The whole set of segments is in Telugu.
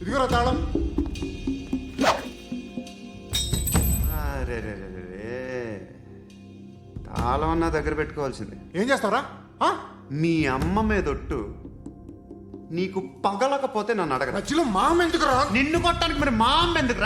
ఇదిగోరా తాళం అరే. తాళం అన్నా దగ్గర పెట్టుకోవాల్సింది. ఏం చేస్తావరా? ఆ? మీ అమ్మ మీదొట్టు నీకు పగలకపోతే నన్ను అడగరా. మధ్యలో మామ ఎందుకు రా నిన్ను కొట్టడానికి మరి మా అమ్మ ఎందుకు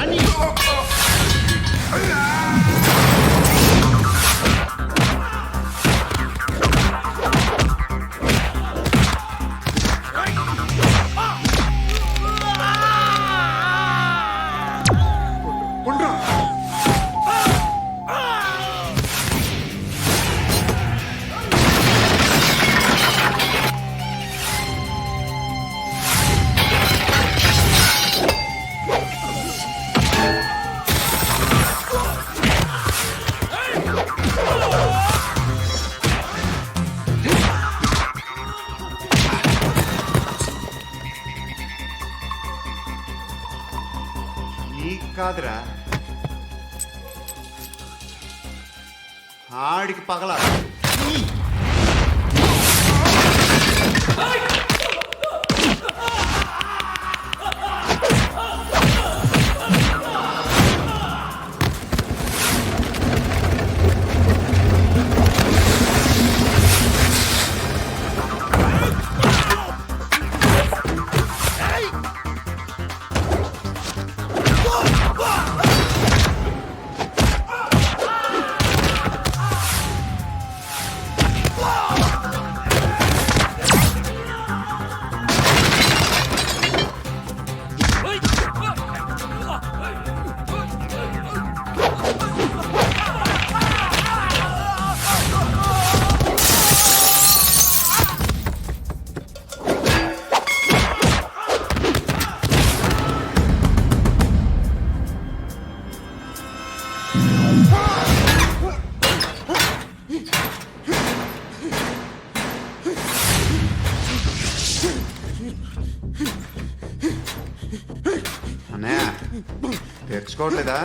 అన్నయ్య తెరుచుకోవట్లేదా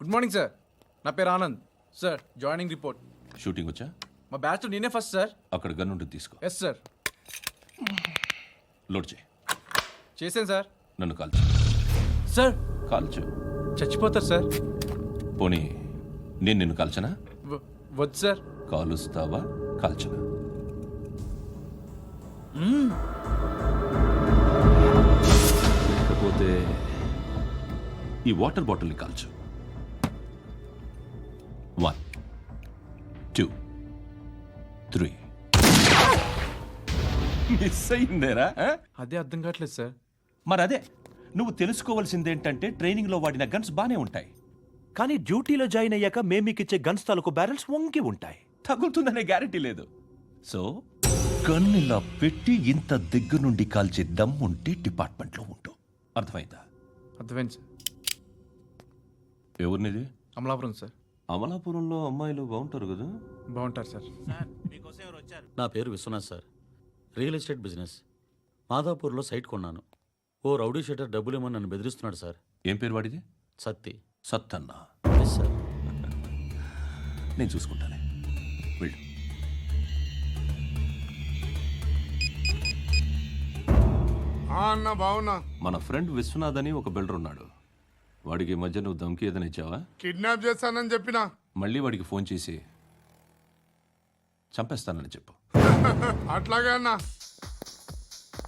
గుడ్ మార్నింగ్ సార్ నా పేరు Anand. Sir joining report shooting వచ్చా? మా బ్యాచ్లో నేనే ఫస్ట్ సార్ అక్కడ గన్ ఉంటుంది తీసుకో. ఎస్ సార్ లోడ్ చేయి. చేశాను సార్. నన్ను కాల్చు. సార్. కాల్చు. చచ్చిపోతారు సార్. పోనీ నేను నిన్ను కాల్చనా? వద్దు సార్. కాలుస్తావా? కాల్చనా? లేకపోతే ఈ వాటర్ బాటిల్ని కాల్చు. One two three. మిస్ అయిందేరా? అదే అర్థం కావట్లేదు సార్. మరి అదే నువ్వు తెలుసుకోవాల్సిందేంటంటే ట్రైనింగ్లో వాడిన గన్స్ బానే ఉంటాయి. కానీ డ్యూటీలో జాయిన్ అయ్యాక మేము మీకు ఇచ్చే గన్స్ తాలూకు బ్యారెల్స్ వంగి ఉంటాయి. తగులుతుందనే గ్యారెంటీ లేదు. సో గన్ ఇలా పెట్టి ఇంత దగ్గర నుండి కాల్చే దమ్ ఉంటే డిపార్ట్మెంట్లో ఉంటు అర్థమైందా? అర్థమైంది సార్. ఎవరినిది? అమలాపురం సార్. అమలాపురంలో అమ్మాయిలు బాగుంటారు కదా? బాగుంటారు సార్. నా పేరు Viswanath sir. Real estate business. మాదాపూర్లో site కొన్నాను. ఓ రౌడీ షెటర్ డబ్బులు ఇవ్వమని నన్ను బెదిరిస్తున్నాడు సార్. ఏం పేరు వాడిది? సత్తి. సత్తన్న. ఎస్ సార్ నేను చూసుకుంటానే. వెళ్ళు. ఆ అన్న బావున్నా. మన ఫ్రెండ్ విశ్వనాథ్ అని ఒక బిల్డర్ ఉన్నాడు. వాడికి ఈ మధ్య నువ్వు దమ్కి ఏదైనా ఇచ్చావా? కిడ్నాప్ చేస్తానని చెప్పిన. మళ్ళీ వాడికి ఫోన్ చేసి చంపేస్తానని చెప్పు. అట్లాగే అన్న.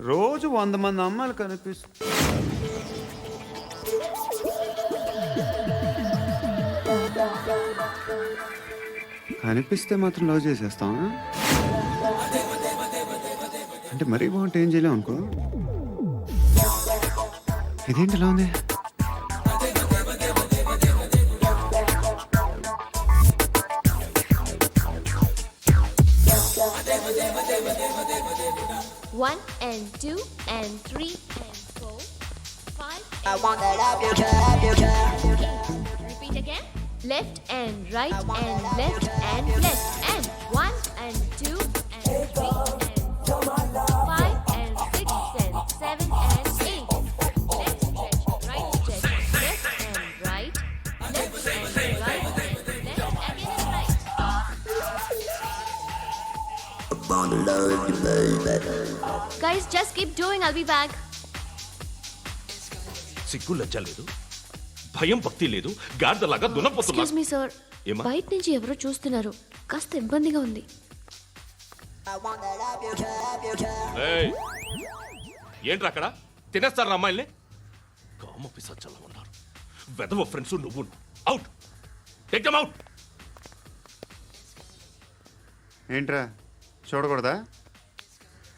రోజు వంద మంది అమ్మాయిలు కనిపిస్తు కనిపిస్తే మాత్రం లవ్ చేసేస్తాం అంటే మరీ బాగుంటే ఏం చేయలేం అనుకో. ఇదేంటి ఇలా ఉంది? and three and four, five. And I wanna love you, love you, love. Repeat again. Left and right and left and left and. Be back. సిగ్గు లజ్జ లేదు. భయం భక్తి లేదు. గాడిదలాగా దున్నపోతున్నా. ఎక్స్క్యూజ్ మీ సార్ ఏమ్మా? బయట నుంచి ఎవరో చూస్తున్నారు. కాస్త ఇబ్బందిగా ఉంది. ఏయ్! ఏంట్రా అక్కడ? తినేస్తారా అమ్మాయిల్ని? కామ పిసచ్చలా ఉన్నారు. వెదవ ఫ్రెండ్స్ నువ్వు అవుట్ టేక్ దమ్ అవుట్ ఏంట్రా? చూడకూడదా?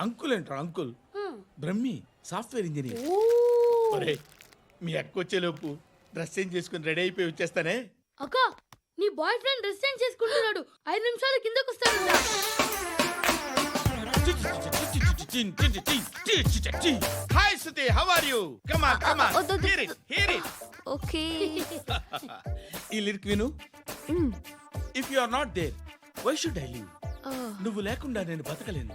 అంకుల్ అంటారు అంకుల్. Brahmi software engineer. ఒరేయ్, మీ అక్క వచ్చేలోపు డ్రెస్ చేంజ్ చేసుకుని రెడీ అయిపోయి వచ్చేస్తానే. అక్క నీ బాయ్ ఫ్రెండ్ డ్రెస్ చేంజ్ చేసుకుంటున్నాడు. ఐదు నిమిషాలు కిందకు వస్తాడు hi Suti how are you come on come on వద్దు, వద్దు. Hear it hear it okay. ఈ లిరిక్ విను. If you are not there why should I live నువ్వు లేకుండా నేను బతకలేను.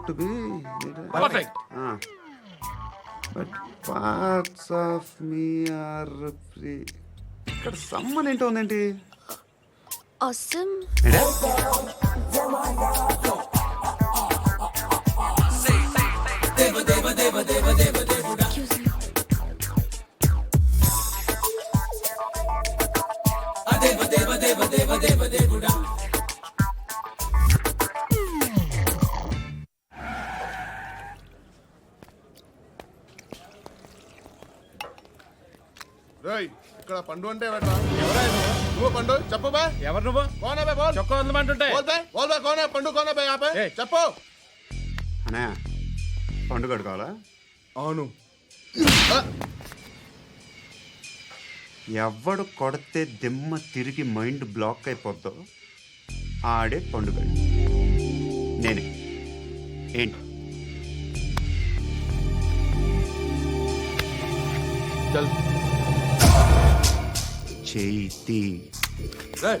Note B perfect but parts of me are free ఇక్కడ సమ్మన్ ఏంటో ఉందేంటి? అసమ్ ఏంటే? రేయ్ ఇక్కడ పండు అంటే ఎవరా నువ్వు పండు? చెప్పు బా. ఎవరు నువ్వు? కోనా బే బోల్. చొక్కా వదలమంటుంటే బోల్ బే బోల్ బే కోనా పండు కోనా బే ఏయ్. చెప్పు. అనే పండుగ కావాలా? అవును. ఎవడు కొడితే దిమ్మ తిరిగి మైండ్ బ్లాక్ అయిపోద్దో ఆడే పండుగ నేనే. ఏంటి? చల్. చేతి రేయ్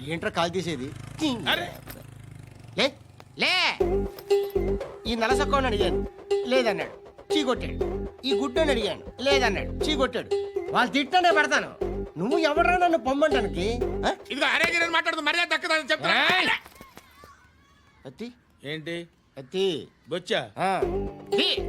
ఏంట్రా కాల్ తీసేది? అరే. లే లే. ఈ నలసక్కని అడిగాను లేదన్నాడు. చీ కొట్టాడు ఈ గుడ్డని అడిగాను లేదన్నాడు. చీ కొట్టాడు వాళ్ళు తిట్టానే పెడతాను. నువ్వు ఎవడరా నన్ను పొమ్మంటానికి? ఆ? ఇదిగో అరే గిరని మాట్లాడుతూ మర్యాద దక్కదని చెప్తా అత్తి? ఏంటి? అత్తి? బొచ్చా? ఆ. తీ.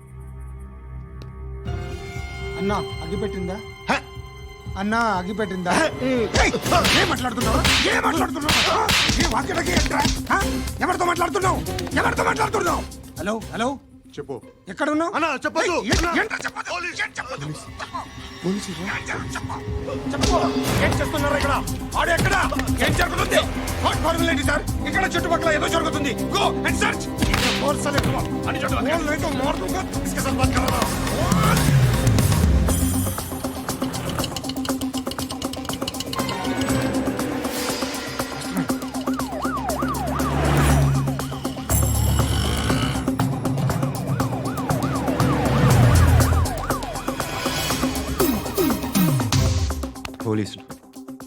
అన్నా అగ్గిపెట్టిందా అన్నా అగ్గిపెట్టిందా ఏం మాట్లాడుతున్నావు ఏం మాట్లాడుతున్నావు ఏ వాక్యలకి ఏంట్రా? ఆ? ఎవరితో మాట్లాడుతున్నావు ఎవరితో మాట్లాడుతున్నావు హలో హలో చెప్పు ఎక్కడ ఉన్నావు అన్నా చెప్పదు ఏ- ఏంట్రా చెప్పొద్దు? ఏం చెప్పొద్దు? ఏం చెప్పు. చెప్పు. ఏం చేస్తున్నారు ఇక్కడ ఆడు ఎక్కడ ఏం జరుగుతుంది వాట్ ఫార్మల్ ఏంటి సార్ ఇక్కడ చుట్టుపక్కల ఏదో జరుగుతుంది గో అండ్ సర్చ్ ఫోర్స్ ఎక్కువ అని చుట్టుపక్కల మోర్ दूंगा इसके साथ बात कर रहा हूं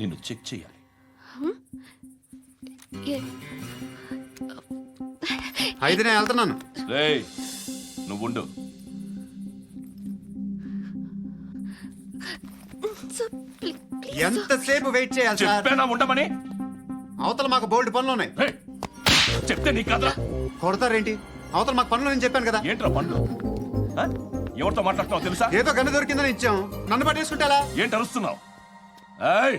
నిన్ను చెక్ చేయాలి. అయితే నేను వెళ్తున్నాను. రేయ్ నువ్వు ఉండు. ఎంతసేపు వెయిట్ చేయాలి సార్? చెప్పేనా ఉండమని? అవతల మాకు బోల్డ్ పనులు ఉన్నాయి రేయ్, చెప్తే నీకు కదరా. కొడతారేంటి? అవతల మాకు పనులు నేను చెప్పాను కదా. ఏంట్రా పండ్లు ఆ? ఎవరితో మాట్లాడుతున్నావు తెలుసా? ఏదో గన్ను దొరికిందని ఇచ్చాం. నన్ను పట్టేసుకుంటా ఏంటి అరుస్తున్నావు? ఏయ్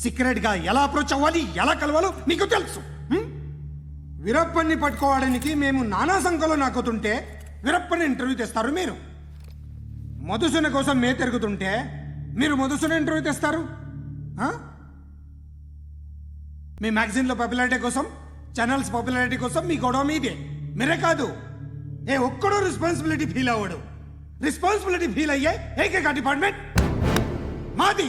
సీక్రెట్గా ఎలా అప్రోచ్ అవ్వాలి ఎలా కలవాలో మీకు తెలుసు. వీరప్పని పట్టుకోవడానికి మేము నానా సంఖ్యలో నాకుతుంటే వీరప్పని ఇంటర్వ్యూ తెస్తారు మీరు. మధుసూన కోసం మే తిరుగుతుంటే మీరు మధుసూన ఇంటర్వ్యూ తెస్తారు. మీ మ్యాగజైన్లో పాపులారిటీ కోసం ఛానల్స్ పాపులారిటీ కోసం మీ గొడవ మీదే. మీరే కాదు. ఏ ఒక్కడో రెస్పాన్సిబిలిటీ ఫీల్ అవ్వడు. రెస్పాన్సిబిలిటీ ఫీల్ అయ్యే ఏకైక డిపార్ట్మెంట్ మాది.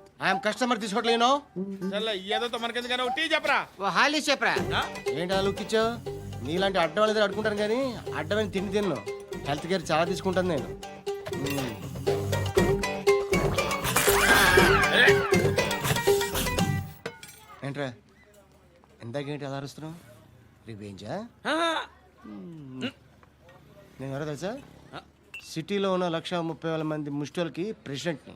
ఐఎమ్ కస్టమర్ తీసుకోవట్లేను. చల్ల ఏదో మనకెందుకైనా టీ చెప్పరా? ఓ హాలీస్ చెప్పరా? ఏంటి అలా లుక్ ఇచ్చావు? నీలాంటి అడ్డం వాళ్ళ దగ్గర అడుకుంటాను కానీ అడ్డమైన తిండి తిన్ను. హెల్త్ కేర్ చాలా తీసుకుంటాను నేను. ఏంట్రా? ఎందాకేంటి అలా అరుస్తున్నావు? రివేంజా నేను ఎవరో తెలుసా? సిటీలో ఉన్న లక్ష ముప్పై వేల మంది ముష్టిలకి ప్రెసిడెంట్ని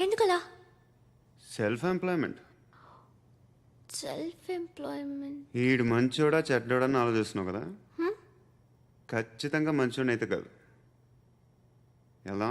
ఎందుకలా? సెల్ఫ్ ఎంప్లాయ్మెంట్ సెల్ఫ్ ఎంప్లాయ్మెంట్ ఈడు మంచోడా చెడ్డోడా అని ఆలోచిస్తున్నావు కదా? ఖచ్చితంగా మంచోడని అయితే కాదు. ఎలా?